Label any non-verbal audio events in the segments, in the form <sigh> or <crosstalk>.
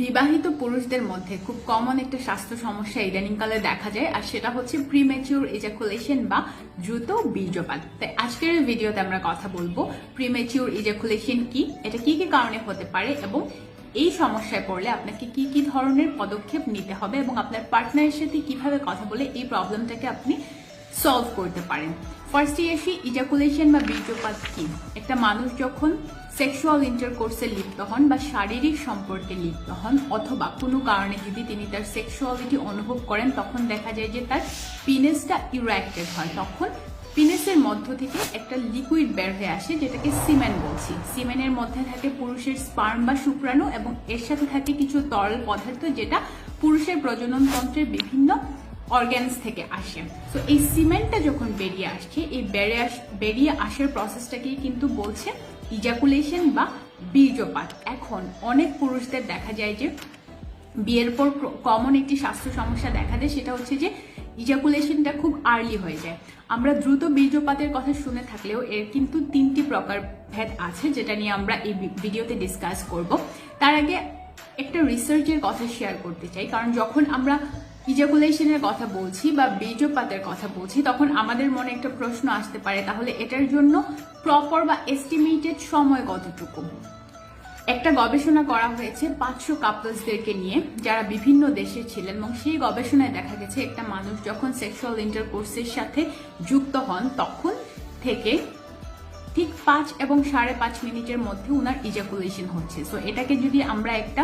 বিবাহিত পুরুষদের মধ্যে খুব কমন একটা স্বাস্থ্য সমস্যা ইদানিংকালে দেখা যায়, আর সেটা হচ্ছে প্রিমেচিউর ইজাকুলেশন বা দ্রুত বীর্যপাত। তাই আজকের ভিডিওতে আমরা কথা বলব প্রিমেচিউর ইজাকুলেশন কি, এটা কি কি কারণে হতে পারে এবং এই সমস্যায় পড়লে আপনাকে কি কি ধরনের পদক্ষেপ নিতে হবে এবং আপনার পার্টনারের সাথে কীভাবে কথা বলে এই প্রবলেমটাকে আপনি সলভ করতে পারেন। ফার্স্টে আসি ইজাকুলেশন বা বীর্যপাত কি? একটা মানুষ যখন সেক্সুয়াল ইন্টারকোর্সে লিপ্ত হন বা শারীরিক সম্পর্কে লিপ্ত হন অথবা কোনো কারণে যদি তিনি তার সেক্সুয়ালিটি অনুভব করেন, তখন দেখা যায় যে তার পিনেসটা ইউরাক্টেড হয়। তখন পিনেসের মধ্য থেকে একটা লিকুইড বের হয়ে আসে, যেটাকে সিমেন্ট বলছি। সিমেন্টের মধ্যে থাকে পুরুষের স্পার্ম বা শুক্রাণু এবং এর সাথে থাকে কিছু তরল পদার্থ যেটা পুরুষের প্রজনন তন্ত্রের বিভিন্ন অর্গ্যানস থেকে আসে। তো এই সিমেন্টটা যখন বেরিয়ে আসছে, এই আস, বেরিয়ে আসার প্রসেসটাকেই কিন্তু বলছে ইজাকুলেশন বা বীর্যপাত। এখন অনেক পুরুষদের দেখা যায় যে বিয়ের পর কমন একটি স্বাস্থ্য সমস্যা দেখা যায় সেটা হচ্ছে যে ইজাকুলেশনটা খুব আর্লি হয়ে যায়। আমরা দ্রুত বীর্যপাতের কথা শুনে থাকলেও এর কিন্তু তিনটি প্রকার ভেদ আছে, যেটা নিয়ে আমরা এই ভিডিওতে ডিসকাস করব। তার আগে একটা রিসার্চের কথা শেয়ার করতে চাই, কারণ যখন আমরা ইজাকুলেশনের কথা বলছি বা বীর্যপাতের কথা বলছি, তখন আমাদের মনে একটা প্রশ্ন আসতে পারে, তাহলে এটার জন্য প্রপার বা এস্টিমেটেড সময় কতটুকু? একটা গবেষণা করা হয়েছে পাঁচশো কাপলসদেরকে নিয়ে, যারা বিভিন্ন দেশে ছিলেন, এবং সেই গবেষণায় দেখা গেছে একটা মানুষ যখন সেক্সুয়াল ইন্টারকোর্সের সাথে যুক্ত হন, তখন থেকে ঠিক পাঁচ এবং সাড়ে পাঁচ মিনিটের মধ্যে ওনার ইজাকুলেশন হচ্ছে। সো এটাকে যদি আমরা একটা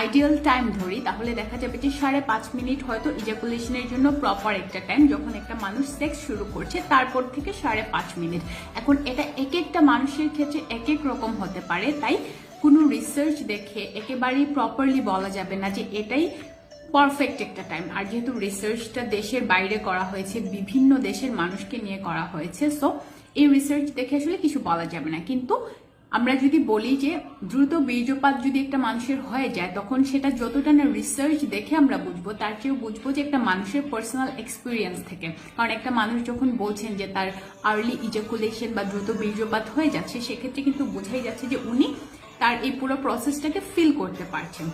আইডিয়াল টাইম ধরি, তাহলে দেখা যাবে যে সাড়ে পাঁচ মিনিট হয়তো ইজাকুলেশনের জন্য প্রপার একটা টাইম যখন একটা মানুষ সেক্স শুরু করছে, তারপর থেকে সাড়ে পাঁচ মিনিট। এখন এটা এক একটা মানুষের ক্ষেত্রে এক এক রকম হতে পারে, তাই কোনো রিসার্চ দেখে একেবারেই প্রপারলি বলা যাবে না যে এটাই পারফেক্ট একটা টাইম আর যেহেতু রিসার্চটা দেশের বাইরে করা হয়েছে, বিভিন্ন দেশের মানুষকে নিয়ে করা হয়েছে সো এই রিসার্চ দেখে আসলে কিছু বলা যাবে না। কিন্তু আমরা যদি বলি যে দ্রুত বীর্যপাত যদি একটা মানুষের হয়ে যায়, তখন সেটা যতটা না রিসার্চ দেখে আমরা বুঝব, তার চেয়েও বুঝব যে একটা মানুষের পার্সোনাল এক্সপিরিয়েন্স থেকে। কারণ একটা মানুষ যখন বলছেন যে তার আর্লি ইজাকুলেশন বা দ্রুত বীর্যপাত হয়ে যাচ্ছে, সেক্ষেত্রে কিন্তু বোঝাই যাচ্ছে যে উনি তার এই পুরো প্রসেসটাকে ফিল করতে পারছেন।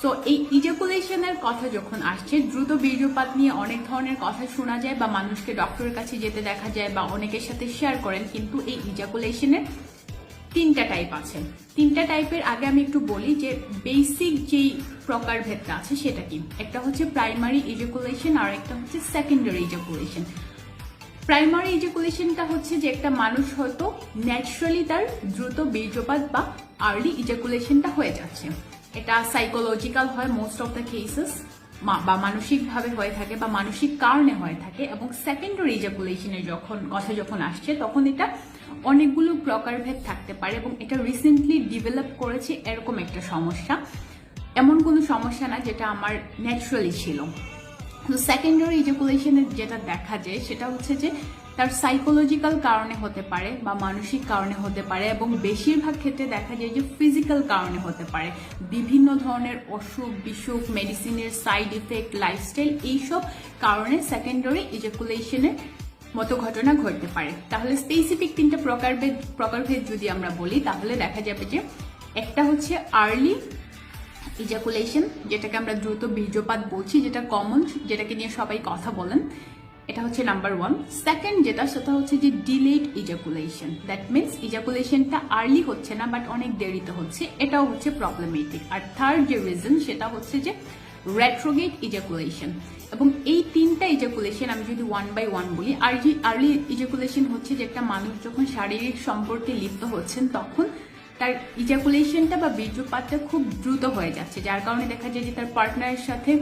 সো এই ইজাকুলেশনের কথা যখন আসছে, দ্রুত বীর্যপাত নিয়ে অনেক ধরনের কথা শোনা যায় বা মানুষকে ডক্টরের কাছে যেতে দেখা যায় বা অনেকের সাথে শেয়ার করেন, কিন্তু এই ইজাকুলেশনের তিনটা টাইপ আছে। তিনটা টাইপের আগে আমি একটু বলি যে বেসিক যেই প্রকারভেদটা আছে সেটা কি? একটা হচ্ছে প্রাইমারি ইজাকুলেশন আর একটা হচ্ছে সেকেন্ডারি ইজাকুলেশন প্রাইমারি ইজাকুলেশনটা হচ্ছে যে একটা মানুষ হয়তো ন্যাচারালি তার দ্রুত বীর্যপাত বা আর্লি ইজাকুলেশনটা হয়ে যাচ্ছে। এটা সাইকোলজিক্যাল হয় মোস্ট অফ দ্য কেসেস বা মানসিকভাবে হয়ে থাকে বা মানসিক কারণে হয়ে থাকে এবং সেকেন্ডারি ইজাকুলেশনের যখন, কথা যখন আসছে, তখন এটা অনেকগুলো প্রকারভেদ থাকতে পারে এবং এটা রিসেন্টলি ডেভেলপ করেছে এরকম একটা সমস্যা। এমন কোনো সমস্যা না যেটা আমার ন্যাচুরালি ছিল। তো সেকেন্ডারি ইজাকুলেশনের যেটা দেখা যায়, সেটা হচ্ছে যে তার সাইকোলজিক্যাল কারণে হতে পারে বা মানসিক কারণে হতে পারে এবং বেশিরভাগ ক্ষেত্রে দেখা যায় যে ফিজিক্যাল কারণে হতে পারে। বিভিন্ন ধরনের অসুখ, বিসুখ মেডিসিনের সাইড ইফেক্ট লাইফস্টাইল এইসব কারণে সেকেন্ডারি ইজাকুলেশনের মতো ঘটনা ঘটতে পারে। তাহলে স্পেসিফিক তিনটা প্রকারভেদ প্রকারভেদ যদি আমরা বলি, তাহলে দেখা যাবে যে একটা হচ্ছে আর্লি ইজাকুলেশন যেটাকে আমরা দ্রুত বীর্যপাত বলছি, যেটা কমন যেটাকে নিয়ে সবাই কথা বলেন। এটা হচ্ছে নাম্বার ওয়ান সেকেন্ড যেটা, সেটা হচ্ছে যে ডিলেড ইজাকুলেশন দ্যাট মিনস ইজাকুলেশনটা আর্লি হচ্ছে না বাট অনেক দেরিতে হচ্ছে। এটাও হচ্ছে প্রবলেমেটিক আর থার্ড যে রিজন সেটা হচ্ছে যে রেট্রোগেট ইজাকুলেশন এবং এই তিনটা ইজাকুলেশন আমি যদি ওয়ান বাই ওয়ান বলি আর্লি আর্লি ইজাকুলেশন হচ্ছে যে একটা মানুষ যখন শারীরিক সম্পর্কে লিপ্ত হচ্ছেন, তখন তার ইজাকুলেশনটা বা বীর্যপাতটা খুব দ্রুত হয়ে যাচ্ছে। যার কারণে দেখা যায় যে তার পার্টনারের সাথে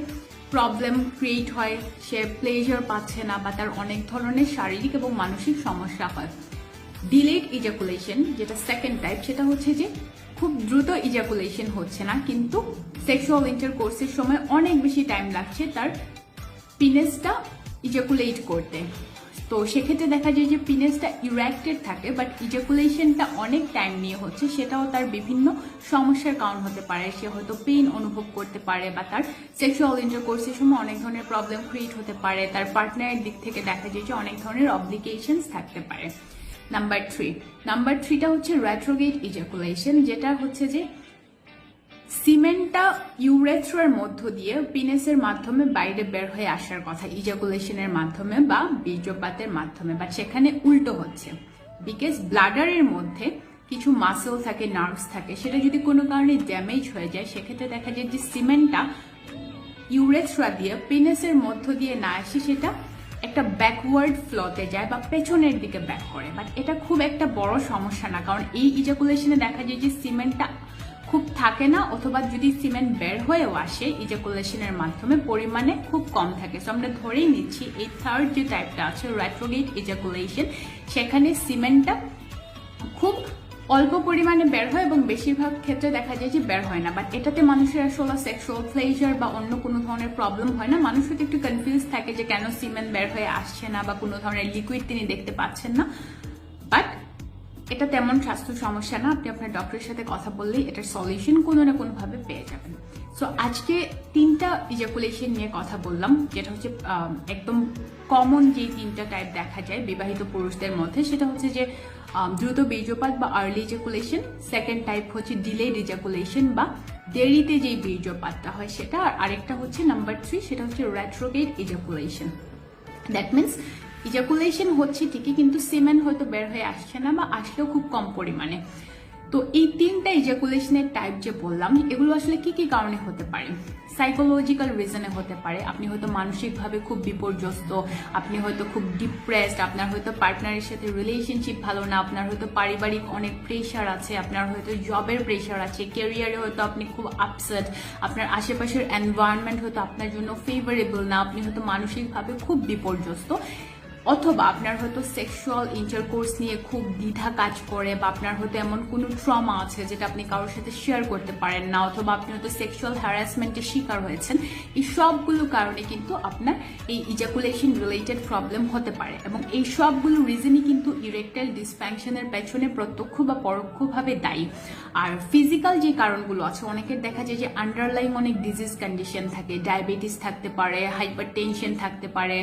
প্রবলেম ক্রিয়েট হয়, সে প্লেজার পাচ্ছে না বা তার অনেক ধরনের শারীরিক এবং মানসিক সমস্যা হয়। ডিলেড ইজাকুলেশন যেটা সেকেন্ড টাইপ সেটা হচ্ছে যে খুব দ্রুত ইজাকুলেশন হচ্ছে না, কিন্তু সেক্সুয়াল ইন্টারকোর্সের সময় অনেক বেশি টাইম লাগছে তার পিনেসটা ইজাকুলেট করতে। তো সেক্ষেত্রে দেখা যায় যে পিনেসটা ইউরাক্টেড থাকে বাট ইজাকুলেশনটা অনেক টাইম নিয়ে হচ্ছে। সেটাও তার বিভিন্ন সমস্যার কারণ হতে পারে। সে হয়তো পেইন অনুভব করতে পারে বা তার সেক্সুয়াল ইন্টারকোর্সের সময় অনেক ধরনের প্রবলেম ক্রিয়েট হতে পারে। তার পার্টনারের দিক থেকে দেখা যায় যে অনেক ধরনের অব্লিকেশনস থাকতে পারে। নাম্বার থ্রি নাম্বার থ্রিটা হচ্ছে রেট্রোগেট ইজাকুলেশন যেটা হচ্ছে যে সিমেন্টটা ইউরেথ্রার মধ্য দিয়ে পিনেসের মাধ্যমে বাইরে বের হয়ে আসার কথা ইজাকুলেশনের মাধ্যমে বা বীর্যপাতের মাধ্যমে বাট সেখানে উল্টো হচ্ছে। বিকজ ব্লাডারের মধ্যে কিছু মাসেল থাকে নার্ভস থাকে, সেটা যদি কোনো কারণে ড্যামেজ হয়ে যায়, সেক্ষেত্রে দেখা যায় যে সিমেন্টটা ইউরেথ্রা দিয়ে পিনেসের মধ্য দিয়ে না আসে সেটা একটা ব্যাকওয়ার্ড ফ্লোতে যায় বা পেছনের দিকে ব্যাক করে। বাট এটা খুব একটা বড় সমস্যা না, কারণ এই ইজাকুলেশনে দেখা যায় যে সিমেন্টটা খুব থাকে না, অথবা যদি সিমেন্ট বের হয়েও আসে ইজাকুলেশনের মাধ্যমে, পরিমাণে খুব কম থাকে। সো আমরা ধরেই নিচ্ছি এই থার্ড যে টাইপটা আছে রেট্রোগেট ইজাকুলেশন সেখানে সিমেন্টটা খুব অল্প পরিমাণে বের হয় এবং বেশিরভাগ ক্ষেত্রে দেখা যায় যে বের হয় না। বাট এটাতে মানুষের আসলে সেক্সুয়াল প্লেজার বা অন্য কোনো ধরনের প্রবলেম হয় না। মানুষ হয়তো একটু কনফিউজ থাকে যে কেন সিমেন্ট বের হয়ে আসছে না বা কোনো ধরনের লিকুইড তিনি দেখতে পাচ্ছেন না। বাট এটা তেমন স্বাস্থ্য সমস্যা না, আপনি আপনার ডক্টরের সাথে কথা বললেই এটার সলিউশন কোনো না কোনোভাবে পেয়ে যাবেন। সো আজকে তিনটা ইজাকুলেশন নিয়ে কথা বললাম, যেটা হচ্ছে একদম কমন যে তিনটা টাইপ দেখা যায় বিবাহিত পুরুষদের মধ্যে, সেটা হচ্ছে যে দ্রুত বীর্যপাত বা আর্লি ইজাকুলেশন সেকেন্ড টাইপ হচ্ছে ডিলেড ইজাকুলেশন বা দেরিতে যেই বীর্যপাতটা হয় সেটা, আর আরেকটা হচ্ছে নাম্বার থ্রি সেটা হচ্ছে retrograde ejaculation that means ejaculation হচ্ছে ঠিকই, কিন্তু সিমেন্ট হয়তো বের হয়ে আসছে না বা আসলেও খুব কম পরিমাণে। তো এই তিনটা ইজাকুলেশনের টাইপ যে বললাম, এগুলো আসলে কি কি কারণে হতে পারে? সাইকোলজিক্যাল রিজনে হতে পারে। আপনি হয়তো মানসিকভাবে খুব বিপর্যস্ত, আপনি হয়তো খুব ডিপ্রেসড আপনার হয়তো পার্টনারের সাথে রিলেশনশিপ ভালো না, আপনার হয়তো পারিবারিক অনেক প্রেশার আছে, আপনার হয়তো জবের প্রেশার আছে ক্যারিয়ারে হয়তো আপনি খুব আপসেট আপনার আশেপাশের এনভায়রনমেন্ট হয়তো আপনার জন্য ফেভারেবল না, আপনি হয়তো মানসিকভাবে খুব বিপর্যস্ত। অথবা আপনার হয়তো সেক্সুয়াল ইন্টারকোর্স নিয়ে খুব দ্বিধা কাজ করে বা আপনার হয়তো এমন কোনো ট্রমা আছে যেটা আপনি কারোর সাথে শেয়ার করতে পারেন না অথবা আপনি হয়তো সেক্সুয়াল হ্যারাসমেন্টের শিকার হয়েছেন, এই সবগুলো কারণে কিন্তু আপনার এই ইজাকুলেশন রিলেটেড প্রবলেম হতে পারে এবং এই সবগুলো রিজনই কিন্তু ইরেকটাইল ডিসফ্যাংশনের পেছনে প্রত্যক্ষ বা পরোক্ষভাবে দায়ী। আর ফিজিক্যাল যে কারণগুলো আছে, অনেকের দেখা যায় যে আন্ডারলাইং অনেক ডিজিজ কন্ডিশন থাকে ডায়াবেটিস থাকতে পারে হাইপার টেনশন থাকতে পারে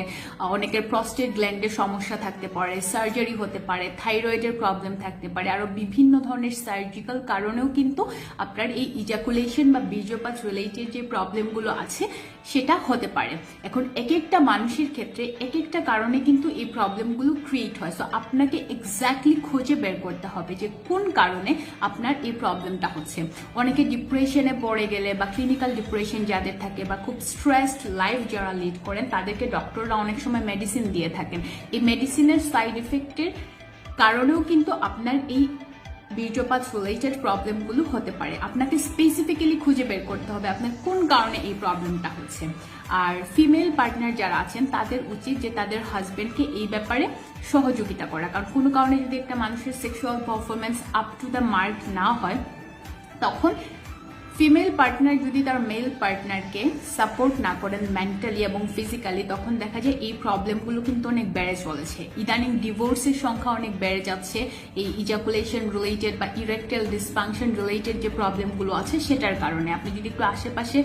অনেকের প্রস্টেট গ্ল্যান্ডের সমস্যা থাকতে পারে সার্জারি হতে পারে থাইরয়েডের প্রবলেম থাকতে পারে, আরও বিভিন্ন ধরনের সার্জিক্যাল কারণেও কিন্তু আপনার এই ইজাকুলেশন বা বীর্যপাত রিলেটেড যে প্রবলেমগুলো আছে, সেটা হতে পারে। এখন এক একটা মানুষের ক্ষেত্রে এক একটা কারণে কিন্তু এই প্রবলেমগুলো ক্রিয়েট হয়। সো আপনাকে এক্স্যাক্টলি খুঁজে বের করতে হবে যে কোন কারণে আপনার এই প্রবলেমটা হচ্ছে। অনেকে ডিপ্রেশনে পড়ে গেলে বা ক্লিনিক্যাল ডিপ্রেশন যাদের থাকে বা খুব স্ট্রেসড লাইফ যারা লিড করেন, তাদেরকে ডক্টররা অনেক সময় মেডিসিন দিয়ে থাকেন। এই মেডিসিনের সাইড এফেক্টের কারণেও কিন্তু আপনার এই বীর্যপাত রিলেটেড প্রবলেমগুলো হতে পারে। আপনাকে স্পেসিফিক্যালি খুঁজে বের করতে হবে আপনার কোন কারণে এই প্রবলেমটা হচ্ছে। আর ফিমেল পার্টনার যারা আছেন, তাদের উচিত যে তাদের হাজবেন্ডকে এই ব্যাপারে সহযোগিতা করা। কারণ কোনো কারণে যদি একটা মানুষের sexual performance up to the mark না হয়, তখন ফিমেল পার্টনার যদি তার মেল পার্টনারকে সাপোর্ট না করেন মেন্টালি এবং ফিজিক্যালি তখন দেখা যায় এই প্রবলেমগুলো কিন্তু অনেক বেড়ে চলেছে। ইদানিং ডিভোর্সের সংখ্যা অনেক বেড়ে যাচ্ছে। এই ইজাকুলেশন রিলেটেড বা ইরেকটেল ডিসফাংশন রিলেটেড যে প্রবলেমগুলো আছে সেটার কারণে। আপনি যদি একটু আশেপাশে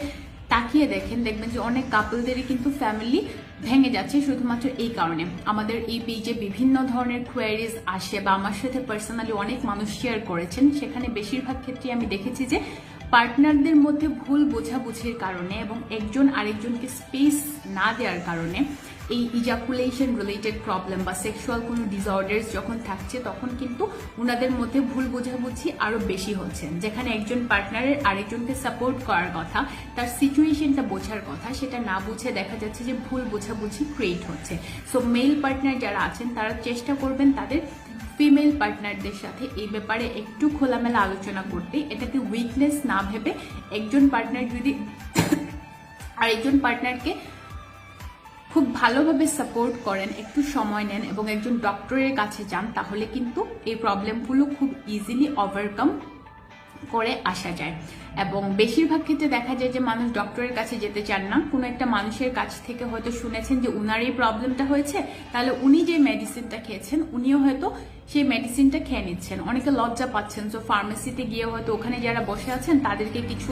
তাকিয়ে দেখেন, দেখবেন যে অনেক কাপলদেরই কিন্তু ফ্যামিলি ভেঙে যাচ্ছে শুধুমাত্র এই কারণে। আমাদের এই পেজে বিভিন্ন ধরনের কোয়ারিজ আসে বা আমার সাথে পার্সোনালি অনেক মানুষ শেয়ার করেছেন। সেখানে বেশিরভাগ ক্ষেত্রে আমি দেখেছি যে পার্টনারদের মধ্যে ভুল বোঝাবুঝির কারণে এবং একজন আরেকজনকে স্পেস না দেওয়ার কারণে এই ইজাকুলেশন রিলেটেড প্রবলেম বা সেক্সুয়াল কোনো ডিসঅর্ডার্স যখন থাকছে, তখন কিন্তু ওনাদের মধ্যে ভুল বোঝাবুঝি আরও বেশি হচ্ছে। যেখানে একজন পার্টনারের আরেকজনকে সাপোর্ট করার কথা, তার সিচুয়েশনটা বোঝার কথা, সেটা না বুঝে দেখা যাচ্ছে যে ভুল বোঝাবুঝি ক্রিয়েট হচ্ছে। সো মেল পার্টনার যারা আছেন, তারা চেষ্টা করবেন তাদের ফিমেল পার্টনারদের সাথে এই ব্যাপারে একটু খোলামেলা আলোচনা করতে এটাকে উইকনেস না ভেবে একজন পার্টনার যদি <coughs> আরেকজন পার্টনারকে খুব ভালোভাবে সাপোর্ট করেন, একটু সময় নেন এবং একজন ডক্টরের কাছে যান, তাহলে কিন্তু এই প্রবলেমগুলো খুব ইজিলি ওভারকাম করে আসা যায়। এবং বেশিরভাগ ক্ষেত্রে দেখা যায় যে মানুষ ডক্টরের কাছে যেতে চান না। কোনো একটা মানুষের কাছ থেকে হয়তো শুনেছেন যে উনার এই প্রবলেমটা হয়েছে, তাহলে উনি যে মেডিসিনটা খেয়েছেন, উনিও হয়তো সেই মেডিসিনটা খেয়ে নিচ্ছেন। অনেকে লজ্জা পাচ্ছেন। তো ফার্মেসিতে গিয়ে হয়তো ওখানে যারা বসে আছেন, তাদেরকে কিছু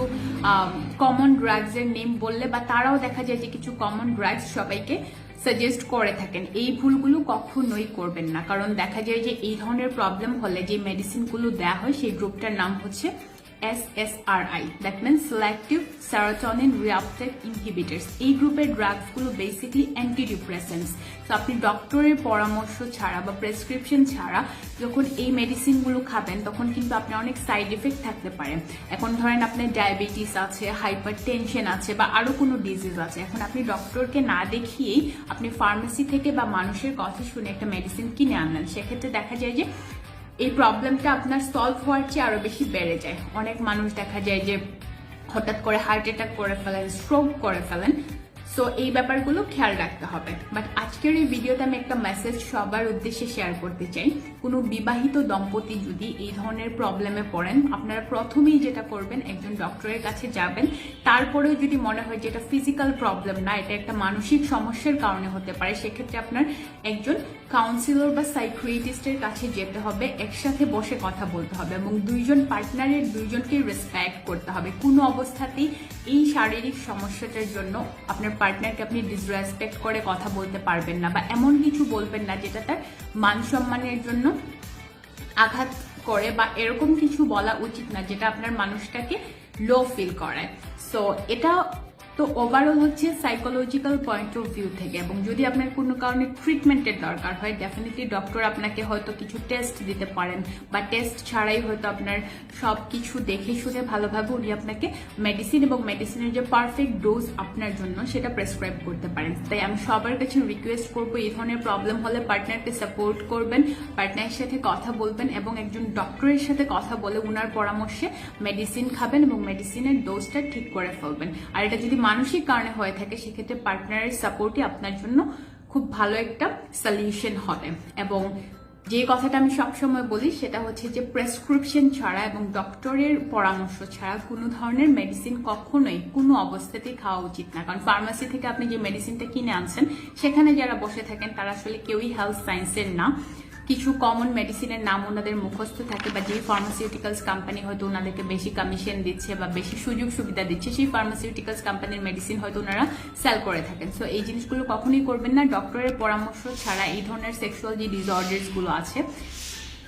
কমন ড্রাগসের নেম বললে বা তারাও দেখা যায় যে কিছু কমন ড্রাগস সবাইকে সাজেস্ট করে থাকেন, এই ভুলগুলো কখনোই করবেন না। কারণ দেখা যায় যে এই ধরনের প্রবলেম হলে যে মেডিসিনগুলো দেওয়া হয়, সেই গ্রুপটার নাম হচ্ছে SSRI that means selective serotonin reuptake inhibitors এই গ্রুপের ড্রাগসগুলো বেসিকলি অ্যান্টি ডিপ্রেসেন্টস তো আপনি ডক্টরের পরামর্শ ছাড়া বা প্রেসক্রিপশন ছাড়া যখন এই মেডিসিনগুলো খাবেন, তখন কিন্তু আপনার অনেক সাইড এফেক্ট থাকতে পারে। এখন ধরেন আপনার ডায়াবেটিস আছে হাইপার টেনশন আছে বা আরও কোনো ডিজিজ আছে। এখন আপনি ডক্টরকে না দেখিয়েই আপনি ফার্মেসি থেকে বা মানুষের কথা শুনে একটা মেডিসিন কিনে আনলেন। সেক্ষেত্রে দেখা যায় যে এই প্রবলেমটা আপনার সলভ হওয়ার চেয়ে আরও বেশি বেড়ে যায়। অনেক মানুষ দেখা যায় যে হঠাৎ করে হার্ট অ্যাটাক করে ফেলেন স্ট্রোক করে ফেলেন। সো এই ব্যাপারগুলো খেয়াল রাখতে হবে। বাট আজকের এই ভিডিওতে আমি একটা মেসেজ সবার উদ্দেশ্যে শেয়ার করতে চাই। কোনো বিবাহিত দম্পতি যদি এই ধরনের প্রবলেমে পড়েন, আপনারা প্রথমেই যেটা করবেন, একজন ডক্টরের কাছে যাবেন। তারপরেও যদি মনে হয় যে এটা ফিজিক্যাল প্রবলেম না, এটা একটা মানসিক সমস্যার কারণে হতে পারে, সেক্ষেত্রে আপনার একজন কাউন্সিলর বা সাইক্রিটিস্টের কাছে যেতে হবে, একসাথে বসে কথা বলতে হবে এবং দুইজন পার্টনারের দুইজনকে রেসপেক্ট করতে হবে। কোনো অবস্থাতেই এই শারীরিক সমস্যাটার জন্য আপনার পার্টনারকে আপনি ডিসরেসপেক্ট করে কথা বলতে পারবেন না বা এমন কিছু বলবেন না যেটা তার মান সম্মানের জন্য আঘাত করে বা এরকম কিছু বলা উচিত না যেটা আপনার মানুষটাকে লো ফিল করায়। সো এটা তো ওভারঅল হচ্ছে সাইকোলজিক্যাল পয়েন্ট অফ ভিউ থেকে এবং যদি আপনার কোনো কারণে ট্রিটমেন্টের দরকার হয় ডেফিনেটলি ডক্টর আপনাকে হয়তো কিছু টেস্ট দিতে পারেন বা টেস্ট ছাড়াই হয়তো আপনার সব কিছু দেখে শুনে ভালোভাবে উনি আপনাকে মেডিসিন এবং মেডিসিনের যে পারফেক্ট ডোজ আপনার জন্য সেটা প্রেসক্রাইব করতে পারেন। তাই আমি সবার কাছে রিকোয়েস্ট করব, এই ধরনের প্রবলেম হলে পার্টনারকে সাপোর্ট করবেন পার্টনারের সাথে কথা বলবেন এবং একজন ডক্টরের সাথে কথা বলে উনার পরামর্শে মেডিসিন খাবেন এবং মেডিসিনের ডোজটা ঠিক করে ফেলবেন। আর এটা যদি মানসিক কারণে হয়ে থাকে, সেক্ষেত্রে পার্টনারের সাপোর্টই আপনার জন্য খুব ভালো একটা সলিউশন হবে। এবং যে কথাটা আমি সবসময় বলি, সেটা হচ্ছে যে প্রেসক্রিপশন ছাড়া এবং ডক্টরের পরামর্শ ছাড়া কোনো ধরনের মেডিসিন কখনোই কোনো অবস্থাতেই খাওয়া উচিত না। কারণ ফার্মাসি থেকে আপনি যে মেডিসিনটা কিনে আনছেন, সেখানে যারা বসে থাকেন, তারা আসলে কেউই হেলথ সায়েন্সের না। কিছু কমন মেডিসিনের নাম ওনাদের মুখস্থ থাকে বা যেই ফার্মাসিউটিক্যালস কোম্পানি হয়তো ওনাদেরকে বেশি কমিশন দিচ্ছে বা বেশি সুযোগ সুবিধা দিচ্ছে, সেই ফার্মাসিউটিক্যালস কোম্পানির মেডিসিন হয়তো ওনারা সেল করে থাকেন। সো এই জিনিসগুলো কখনোই করবেন না। ডক্টরের পরামর্শ ছাড়া এই ধরনের সেক্সুয়াল যে ডিসঅর্ডার্সগুলো আছে।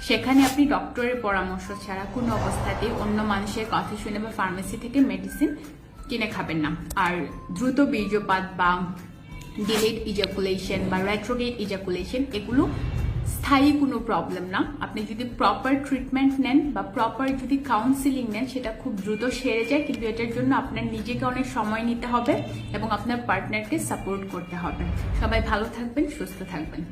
সেখানে আপনি ডক্টরের পরামর্শ ছাড়া কোনো অবস্থাতেই অন্য মানুষের কথা শুনে বা ফার্মেসি থেকে মেডিসিন কিনে খাবেন না। আর দ্রুত বীর্যপাত বা ডিলেড ইজাকুলেশন বা রেট্রোগেট ইজাকুলেশন এগুলো স্থায়ী কোনো প্রবলেম না। আপনি যদি প্রপার ট্রিটমেন্ট নেন বা প্রপার যদি কাউন্সিলিং নেন, সেটা খুব দ্রুত সেরে যায়, কিন্তু এটার জন্য আপনার নিজেকে অনেক সময় নিতে হবে এবং আপনার পার্টনারকে সাপোর্ট করতে হবে। সবাই ভালো থাকবেন, সুস্থ থাকবেন।